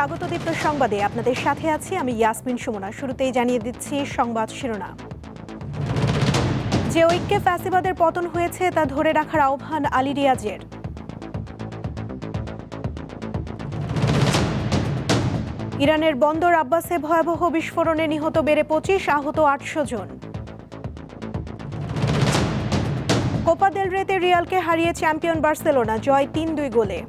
স্বাগত দীপ্ত সংবাদে। আপনাদের সাথে আছি আমি ইয়াসমিন সুমনা। শুরুতেই জানিয়ে দিচ্ছি সংবাদ শিরোনাম। যে ঐক্যে ফ্যাসিবাদের পতন হয়েছে, তা ধরে রাখার আহ্বান আলী রিয়াজের। ইরানের বন্দর আব্বাসে ভয়াবহ বিস্ফোরণে নিহত বেড়ে পঁচিশ, আহত আটশো জন। কোপা দেল রেতে রিয়ালকে হারিয়ে চ্যাম্পিয়ন বার্সেলোনা, জয় তিন দুই গোলে।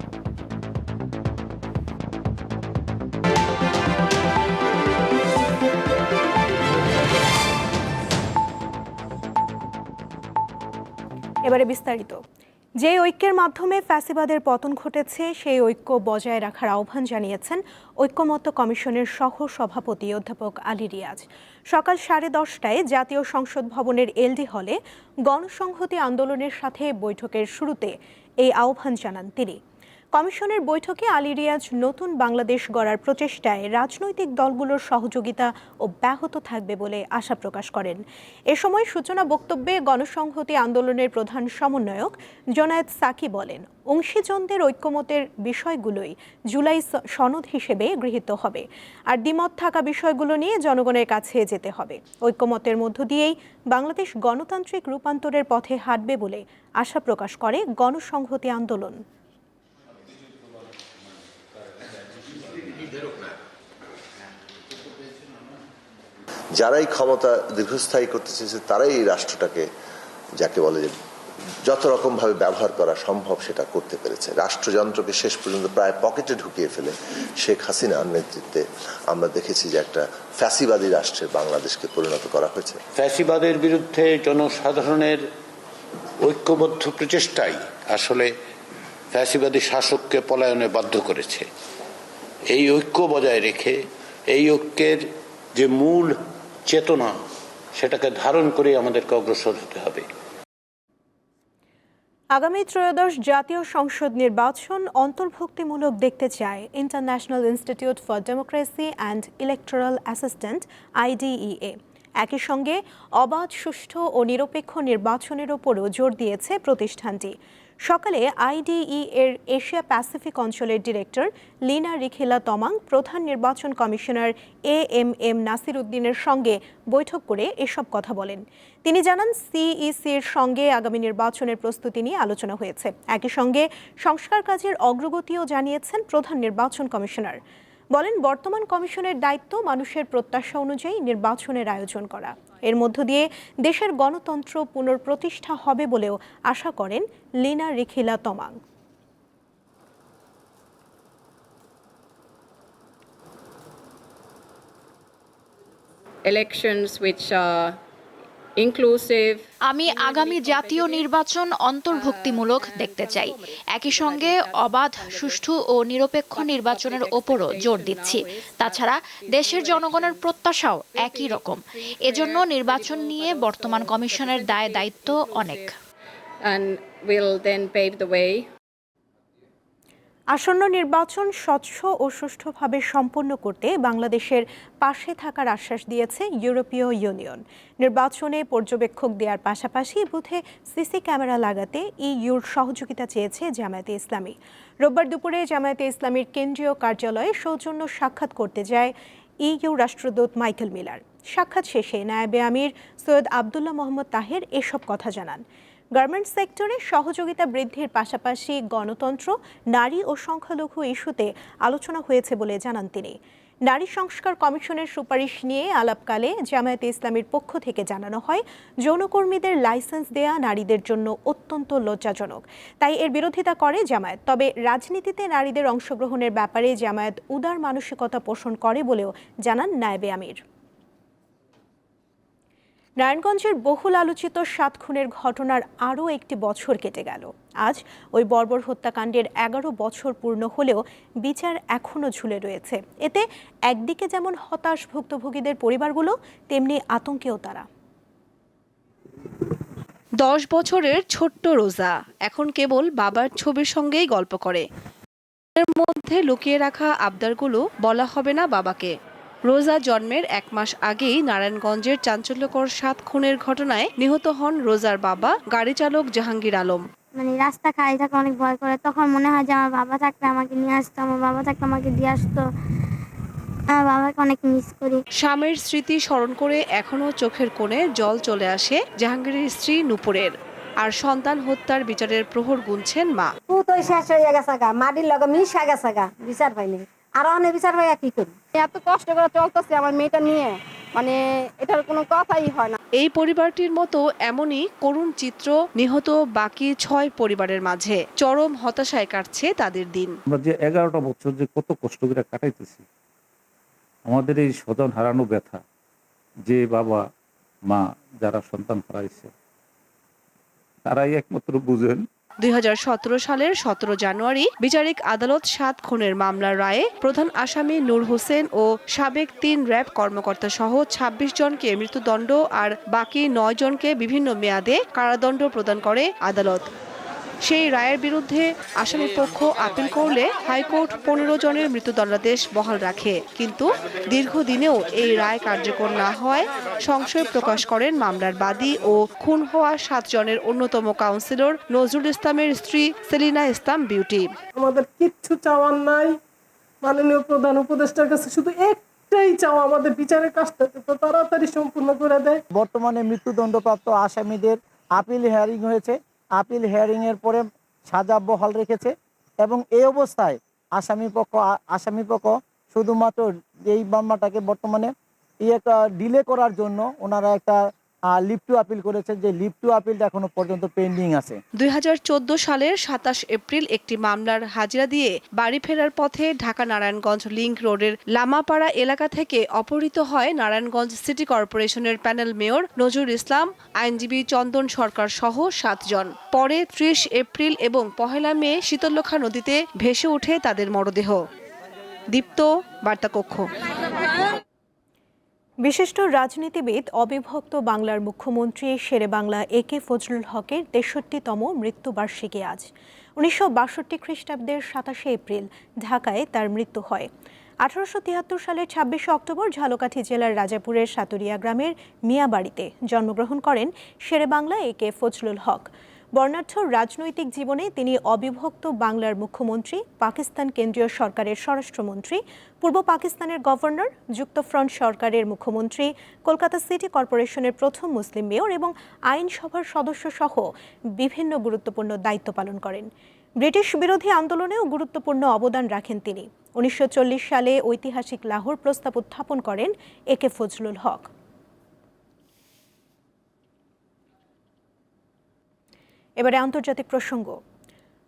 এবারে বিস্তারিত। যে ঐক্যের মাধ্যমে ফ্যাসিবাদের পতন ঘটেছে, সেই ঐক্য বজায় রাখার আহ্বান জানিয়েছেন ঐক্যমত্য কমিশনের সহ সভাপতি অধ্যাপক আলী রিয়াজ। সকাল সাড়ে দশটায় জাতীয় সংসদ ভবনের এলডি হলে গণসংহতি আন্দোলনের সাথে বৈঠকের শুরুতে এই আহ্বান জানান তিনি। কমিশনের বৈঠকে আলী রিয়াজ নতুন বাংলাদেশ গড়ার প্রচেষ্টায় রাজনৈতিক দলগুলোর সহযোগিতা অব্যাহত থাকবে বলে আশা প্রকাশ করেন। এ সময় সূচনা বক্তব্যে গণসংহতি আন্দোলনের প্রধান সমন্বয়ক জোনায়েদ সাকি বলেন, অংশীজনদের ঐক্যমতের বিষয়গুলোই জুলাই সনদ হিসেবে গৃহীত হবে আর দ্বিমত থাকা বিষয়গুলো নিয়ে জনগণের কাছে যেতে হবে। ঐক্যমতের মধ্য দিয়েই বাংলাদেশ গণতান্ত্রিক রূপান্তরের পথে হাঁটবে বলে আশা প্রকাশ করে গণসংহতি আন্দোলন। যারাই ক্ষমতা দীর্ঘস্থায়ী করতে চেয়েছে, তারাই এই রাষ্ট্রটাকে যাকে বলে যে যত রকম ভাবে ব্যবহার করা সম্ভব সেটা করতে পেরেছে। রাষ্ট্রযন্ত্রকে শেষ পর্যন্ত প্রায় পকেটে ঢুকিয়ে ফেলে শেখ হাসিনার নেতৃত্বে আমরা দেখেছি যে একটা ফ্যাসিবাদী রাষ্ট্রে বাংলাদেশকে পরিণত করা হয়েছে। ফ্যাসিবাদের বিরুদ্ধে জনসাধারণের ঐক্যবদ্ধ প্রচেষ্টাই আসলে ফ্যাসিবাদী শাসককে পলায়নে বাধ্য করেছে। এই ঐক্য বজায় রেখে, এই ঐক্যের যে মূল চেতনা, সেটাকে ধারণ করে আমাদেরকে অগ্রসর হতে হবে। আগামী ত্রয়োদশ জাতীয় সংসদ নির্বাচন অন্তর্ভুক্তিমূলক দেখতে চায় International Institute for Democracy and Electoral assistant, IDEA. একই সঙ্গে অবাধ, সুষ্ঠু ও নিরপেক্ষ নির্বাচনের ওপরও জোর দিয়েছে প্রতিষ্ঠানটি। সকালে আইডিই এর এশিয়া প্যাসিফিক অঞ্চলের ডিরেক্টর লিনা রিখিলা তমাং, প্রধান নির্বাচন commissioner A M M Nasir উদ্দিনের সঙ্গে বৈঠক করে এসব কথা বলেন। তিনি জানান সিইসির সঙ্গে আগামী নির্বাচনের প্রস্তুতি নিয়ে আলোচনা হয়েছে। একই সঙ্গে সংস্কার কাজের অগ্রগতিও জানিয়েছেন প্রধান নির্বাচন কমিশনার। বলেন, বর্তমান কমিশনের দায়িত্ব মানুষের প্রত্যাশা অনুযায়ী নির্বাচনের আয়োজন করা। এর মধ্য দিয়ে দেশের গণতন্ত্র পুনঃপ্রতিষ্ঠা হবে বলেও আশা করেন Lina Rikhila Tamang. Elections which are আমি আগামী জাতীয় নির্বাচন অন্তর্ভুক্তিমূলক দেখতে চাই। একই সঙ্গে অবাধ সুষ্ঠু ও নিরপেক্ষ নির্বাচনের ওপরও জোর দিচ্ছি। তাছাড়া দেশের জনগণের প্রত্যাশাও একই রকম। এজন্য নির্বাচন নিয়ে বর্তমান কমিশনের দায় দায়িত্ব অনেক। And will then pave the way. আসন্ন নির্বাচন স্বচ্ছ ও সুষ্ঠুভাবে সম্পন্ন করতে বাংলাদেশের পাশে থাকার আশ্বাস দিয়েছে ইউরোপীয় ইউনিয়ন। নির্বাচনে পর্যবেক্ষক দেওয়ার পাশাপাশি বুথে সিসি ক্যামেরা লাগাতে ইইউর সহযোগিতা চেয়েছে জামায়াতে ইসলামী। রোববার দুপুরে জামায়াতে ইসলামীর কেন্দ্রীয় কার্যালয়ে সৌজন্য সাক্ষাৎ করতে যায় ইইউ রাষ্ট্রদূত মাইকেল মিলার। সাক্ষাৎ শেষে নায়েবে আমির সৈয়দ আবদুল্লাহ মোহাম্মদ তাহের এসব কথা জানান। গার্মেন্টস সেক্টরে সহযোগিতা বৃদ্ধির পাশাপাশি গণতন্ত্র, নারী ও সংখ্যালঘু ইস্যুতে আলোচনা হয়েছে বলে জানান তিনি। নারী সংস্কার কমিশনের সুপারিশ নিয়ে আলাপকালে জামায়াতে ইসলামীর পক্ষ থেকে জানানো হয়, যৌনকর্মীদের লাইসেন্স দেয়া নারীদের জন্য অত্যন্ত লজ্জাজনক। তাই এর বিরোধিতা করে জামায়াত। তবে রাজনীতিতে নারীদের অংশগ্রহণের ব্যাপারে জামায়াত উদার মানসিকতা পোষণ করে বলেও জানান নায়েবে আমির। নারায়ণগঞ্জের বহুল আলোচিত সাত খুনের ঘটনার আরও একটি বছর কেটে গেল। আজ ওই বর্বর হত্যাকাণ্ডের এগারো বছর পূর্ণ হলেও বিচার এখনও ঝুলে রয়েছে। এতে একদিকে যেমন হতাশ ভুক্তভোগীদের পরিবারগুলো, তেমনি আতঙ্কেও তারা। দশ বছরের ছোট্ট রোজা এখন কেবল বাবার ছবির সঙ্গেই গল্প করে। মধ্যে লুকিয়ে রাখা আবদারগুলো বলা হবে না বাবাকে। রোজা জন্মের এক মাস আগেই নারায়ণগঞ্জের চাঞ্চল্যকর সাত খুনের ঘটনায় নিহত হন রোজার বাবা গাড়ি চালক জাহাঙ্গীর আলম। মানে রাস্তা খালি থাকলে অনেক ভয় করে। তখন মনে হয় যে আমার বাবা থাকলে আমাকে নিয়ে আসতো আমার বাবা থাকলে আমাকে দিয়ে আসতো। আমার বাবাকে অনেক মিস করি। স্বামীর স্মৃতি স্মরণ করে এখনও চোখের কোণে জল চলে আসে জাহাঙ্গীরের স্ত্রী নুপুরের। আর সন্তান হত্যার বিচারের প্রহর গুনছেন মা। পুতই শেষ হয়ে গেছে গা মাটির লগে মিশা গেছে গা বিচার পাইনি। আর অনেক বিচার পাইয়া কি করি এত কষ্ট করে চলতেছে আমার মেয়েটা নিয়ে। মানে এটার কোনো কথাই হয় না। এই পরিবারটির মতো এমনই করুণ চিত্র নিহত বাকি ছয় পরিবারের মাঝে। চরম হতাশায় কাটছে তাদের দিন। আমরা যে এগারোটা বছর যে কত কষ্ট করে কাটাইতেছি আমাদের এই স্বজন হারানো ব্যথা যে বাবা মা যারা সন্তান হারাইছে তারাই একমাত্র বুঝেন দুই হাজার সতেরো সালের সতেরো জানুয়ারি বিচারিক আদালত সাত খুনের মামলার রায়ে প্রধান আসামি নূর হোসেন ও সাবেক তিন র্যাব কর্মকর্তা সহ ২৬ জনকে মৃত্যুদণ্ড আর বাকি নয় জনকে বিভিন্ন মেয়াদে কারাদণ্ড প্রদান করে আদালত। সেই রায়ের বিরুদ্ধে আসামি পক্ষ আপিল করলে হাইকোর্ট পনেরো জনের মৃত্যুদণ্ডাদেশ বহাল রাখে। কিন্তু দীর্ঘদিনেও এই রায় কার্যকর না হওয়ায় সংশয় প্রকাশ করেন মামলার বাদী ও খুন হওয়া সাত জনের অন্যতম কাউন্সিলর নজরুল ইসলামের স্ত্রী সেলিনা ইসলাম বিউটি। আমাদের কিচ্ছু চাওয়ার নাই। মাননীয় প্রধান উপদেষ্টার কাছে শুধু একটাই চাওয়া আমাদের বিচারের কাজটা তো তাড়াতাড়ি সম্পূর্ণ করে দেয়। বর্তমানে মৃত্যুদণ্ডপ্রাপ্ত আসামিদের আপিল হিয়ারিং হয়েছে। আপিল হিয়ারিং এর পরে সাজা বহাল রেখেছে এবং এই অবস্থায় আসামি পক্ষ আসামি পক্ষ শুধুমাত্র এই মামলাটাকে বর্তমানে ইয়েটা ডিলে করার জন্য ওনারা একটা লিভ টু আপিল করেছে যে লিভ টু আপিলটা এখনও পর্যন্ত পেন্ডিং আছে। দুই হাজার চোদ্দ সালের সাতাশ এপ্রিল একটি মামলার হাজিরা দিয়ে বাড়ি ফেরার পথে ঢাকা নারায়ণগঞ্জ লিংক রোডের লামাপাড়া এলাকা থেকে অপহৃত হয় নারায়ণগঞ্জ সিটি কর্পোরেশনের প্যানেল মেয়র নজরুল ইসলাম, আইনজীবী চন্দন সরকার সহ সাতজন। পরে ত্রিশ এপ্রিল এবং পহেলা মে শীতলক্ষা নদীতে ভেসে ওঠে তাদের মরদেহ। দীপ্ত, বার্তাকক্ষ। বিশিষ্ট রাজনীতিবিদ, অবিভক্ত বাংলার মুখ্যমন্ত্রী শেরে বাংলা এ কে ফজলুল হকের তেষট্টিতম মৃত্যুবার্ষিকী আজ। উনিশশো বাষট্টি খ্রিস্টাব্দের সাতাশে এপ্রিল, ঢাকায় তার মৃত্যু হয়। আঠারোশো তিয়াত্তর সালের ছাব্বিশে অক্টোবর, ঝালকাঠি জেলার রাজাপুরের সাতুরিয়া গ্রামের মিয়াবাড়িতে জন্মগ্রহণ করেন শেরে বাংলা এ কে ফজলুল হক। বর্ণাঢ্য রাজনৈতিক জীবনে তিনি অবিভক্ত বাংলার মুখ্যমন্ত্রী, পাকিস্তান কেন্দ্রীয় সরকারের স্বরাষ্ট্রমন্ত্রী, পূর্ব পাকিস্তানের গভর্নর, যুক্তফ্রন্ট সরকারের মুখ্যমন্ত্রী, কলকাতা সিটি কর্পোরেশনের প্রথম মুসলিম মেয়র এবং আইনসভার সদস্য সহ বিভিন্ন গুরুত্বপূর্ণ দায়িত্ব পালন করেন। ব্রিটিশ বিরোধী আন্দোলনেও গুরুত্বপূর্ণ অবদান রাখেন তিনি। উনিশশো চল্লিশ সালে ঐতিহাসিক লাহোর প্রস্তাব উত্থাপন করেন এ কে ফজলুল হক। এবারে আন্তর্জাতিক প্রসঙ্গ।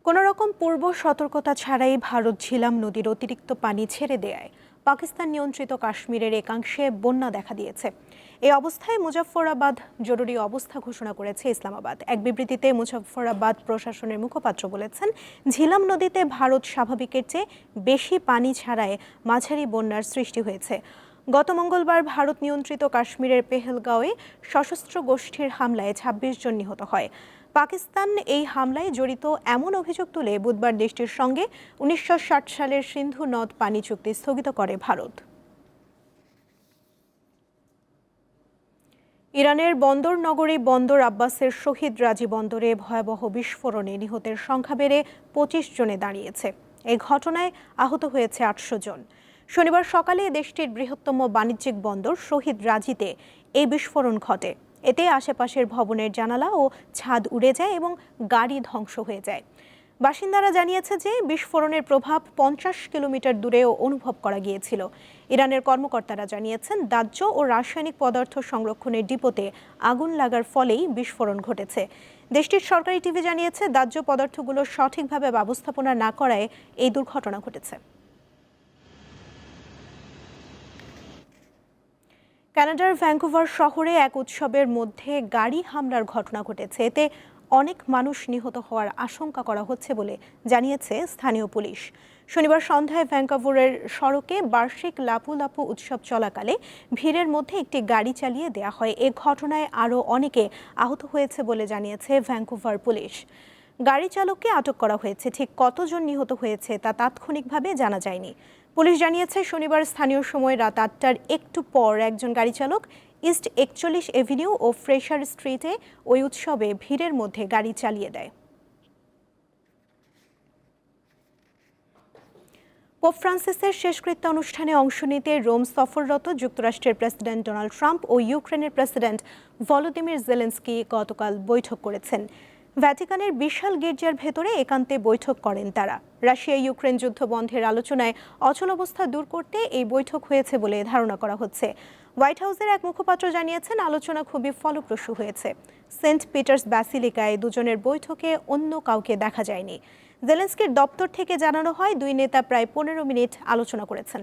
কোন রকম পূর্ব সতর্কতা ছাড়াই ভারত ঝিলাম নদীর অতিরিক্ত পানি ছেড়ে দেয় পাকিস্তান নিয়ন্ত্রিত কাশ্মীরের একাংশে বন্যা দেখা দিয়েছে। এই অবস্থায় মুজফ্ফরাবাদ জরুরি অবস্থা ঘোষণা করেছে ইসলামাবাদ। এক বিবৃতিতে মুজফ্ফরাবাদ প্রশাসনের মুখপাত্র বলেছেন, ঝিলাম নদীতে ভারত স্বাভাবিকের চেয়ে বেশি পানি ছাড়ায় মাঝারি বন্যার সৃষ্টি হয়েছে। গত মঙ্গলবার ভারত নিয়ন্ত্রিত কাশ্মীরের পেহেলগাঁওয়ে সশস্ত্র গোষ্ঠীর হামলায় ২৬ জন নিহত হয়। পাকিস্তান এই হামলায় জড়িত এমন অভিযোগ তুলে বুধবার দেশটির সঙ্গে উনিশশো ষাট সালের সিন্ধু নদ পানি চুক্তি স্থগিত করে ভারত। ইরানের বন্দর নগরী বন্দর আব্বাসের শহীদ রাজি বন্দরে ভয়াবহ বিস্ফোরণে নিহতের সংখ্যা বেড়ে পঁচিশ জনে দাঁড়িয়েছে। এই ঘটনায় আহত হয়েছে আটশো জন। শনিবার সকালে দেশটির বৃহত্তম বাণিজ্যিক বন্দর শহীদ রাজিতে এই বিস্ফোরণ ঘটে। এতে আশেপাশের ভবনের জানালা ও ছাদ উড়ে যায় এবং গাড়ি ধ্বংস হয়ে যায়। বাসিন্দারা জানিয়েছে যে বিস্ফোরণের প্রভাব পঞ্চাশ কিলোমিটার দূরেও অনুভব করা গিয়েছিল। ইরানের কর্মকর্তারা জানিয়েছেন, দাহ্য ও রাসায়নিক পদার্থ সংরক্ষণের ডিপোতে আগুন লাগার ফলেই বিস্ফোরণ ঘটেছে। দেশটির সরকারি টিভি জানিয়েছে, দাহ্য পদার্থগুলো সঠিকভাবে ব্যবস্থাপনা না করায় এই দুর্ঘটনা ঘটেছে। কানাডার ভ্যাঙ্কুভার শহরে এক উৎসবের মধ্যে গাড়ি হামলার ঘটনা ঘটেছে। এতে অনেক মানুষ নিহত হওয়ার আশঙ্কা করা হচ্ছে বলে জানিয়েছে স্থানীয় পুলিশ। শনিবার সন্ধ্যায় ভ্যাঙ্কুভারের সড়কে বার্ষিক লাপু লাপু উৎসব চলাকালে ভিড়ের মধ্যে একটি গাড়ি চালিয়ে দেয়া হয়। এ ঘটনায় আরও অনেকে আহত হয়েছে বলে জানিয়েছে ভ্যাঙ্কুভার পুলিশ। গাড়ি চালককে আটক করা হয়েছে। ঠিক কতজন নিহত হয়েছে তা তাৎক্ষণিকভাবে জানা যায়নি। পুলিশ জানিয়েছে, শনিবার স্থানীয় সময় রাত আটটার একটু পর একজন গাড়ি চালক ইস্ট একচল্লিশ এভিনিউ ও ফ্রেশার স্ট্রিটে ওই উৎসবে ভিড়ের মধ্যে গাড়ি চালিয়ে দেয়। পোপ ফ্রান্সিসের শেষকৃত্য অনুষ্ঠানে অংশ নিতে রোম সফররত যুক্তরাষ্ট্রের প্রেসিডেন্ট ডোনাল্ড ট্রাম্প ও ইউক্রেনের প্রেসিডেন্ট ভলোদিমির জেলেন্সকি গতকাল বৈঠক করেছেন। ভ্যাটিকানের বিশাল গির্জার ভেতরে একান্তে বৈঠক করেন তারা। রাশিয়া ইউক্রেন যুদ্ধ বন্ধের আলোচনায় অচল অবস্থা দূর করতে এই বৈঠক হয়েছে বলে ধারণা করা হচ্ছে। হোয়াইট হাউসের এক মুখপাত্র জানিয়েছেন, আলোচনা খুবই ফলপ্রসূ হয়েছে। সেন্ট পিটার্স ব্যাসিলিকায় দুজনের বৈঠকে অন্য কাউকে দেখা যায়নি। জেলেন্সকির দপ্তর থেকে জানানো হয়, দুই নেতা প্রায় পনেরো মিনিট আলোচনা করেছেন।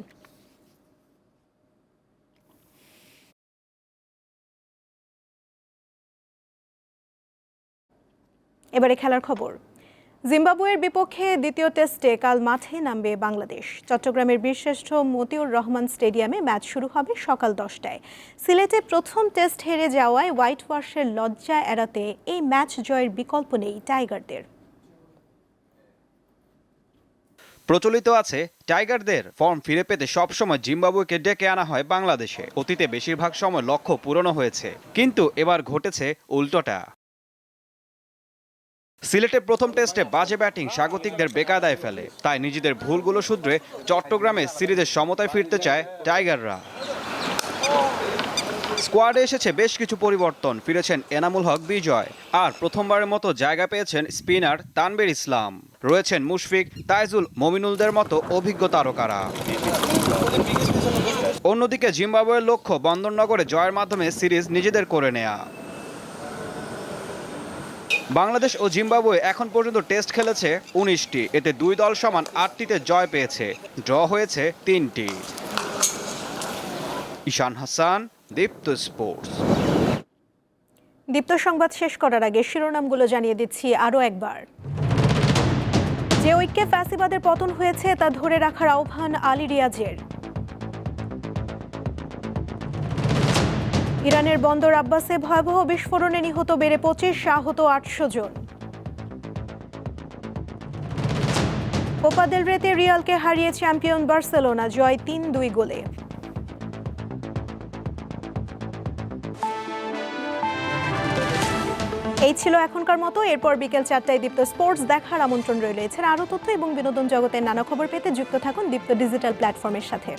এবারে খেলার খবর। জিম্বাবুয়ের বিপক্ষে দ্বিতীয় টেস্টে কাল মাঠে নামবে বাংলাদেশ। চট্টগ্রামের বীরশ্রেষ্ঠ মতিউর রহমান স্টেডিয়ামে ম্যাচ শুরু হবে সকাল দশটায়। সিলেটে প্রথম টেস্ট হেরে যাওয়ায় হোয়াইট ওয়াশের লজ্জা এড়াতে এই ম্যাচ জয়ের বিকল্প নেই টাইগারদের। প্রচলিত আছে, টাইগারদের ফর্ম ফিরে পেতে সবসময় জিম্বাবুয়েকে ডেকে আনা হয় বাংলাদেশে। অতীতে বেশিরভাগ সময় লক্ষ্য পূরণ হয়েছে। কিন্তু এবার ঘটেছে উল্টোটা। সিলেটে প্রথম টেস্টে বাজে ব্যাটিং স্বাগতিকদের বেকায়দায় ফেলে। তাই নিজেদের ভুলগুলো শুধরে চট্টগ্রামে সিরিজের সমতায় ফিরতে চায় টাইগাররা। স্কোয়াডে এসেছে বেশ কিছু পরিবর্তন, ফিরেছেন এনামুল হক বিজয়। আর প্রথমবারের মতো জায়গা পেয়েছেন স্পিনার তানবির ইসলাম। রয়েছেন মুশফিক, তাইজুল, মমিনুলদের মতো অভিজ্ঞ তারকারা। অন্যদিকে জিম্বাবুয়ের লক্ষ্য বন্দরনগরে জয়ের মাধ্যমে সিরিজ নিজেদের করে নেয়া। বাংলাদেশ ও জিম্বাবুয়ে এখন পর্যন্ত টেস্ট খেলেছে উনিশটি। এতে দুই দল সমান আটটিতে জয় পেয়েছে। ড্র হয়েছে তিনটি। ঈশান হাসান, দীপ্ত স্পোর্টস। দীপ্ত সংবাদ শেষ করার আগে শিরোনামগুলো জানিয়ে দিচ্ছি আরও একবার। যে ঐক্যে ফ্যাসিবাদের পতন হয়েছে তা ধরে রাখার আহ্বান আলী রিয়াজের। ইরানের বন্দর আব্বাসে ভয়াবহ বিস্ফোরণে নিহত বেড়ে পঁচিশ, আহত আটশো জন। কোপা দেল রেতে রিয়ালকে হারিয়ে চ্যাম্পিয়ন বার্সেলোনা, জয় তিন দুই গোলে। এই ছিল এখনকার মতো। এরপর বিকেল চারটায় দীপ্ত স্পোর্টস দেখার আমন্ত্রণ রইল। এছাড়া আরও তথ্য এবং বিনোদন জগতের নানা খবর পেতে যুক্ত থাকুন দীপ্ত ডিজিটাল প্ল্যাটফর্মের সাথে।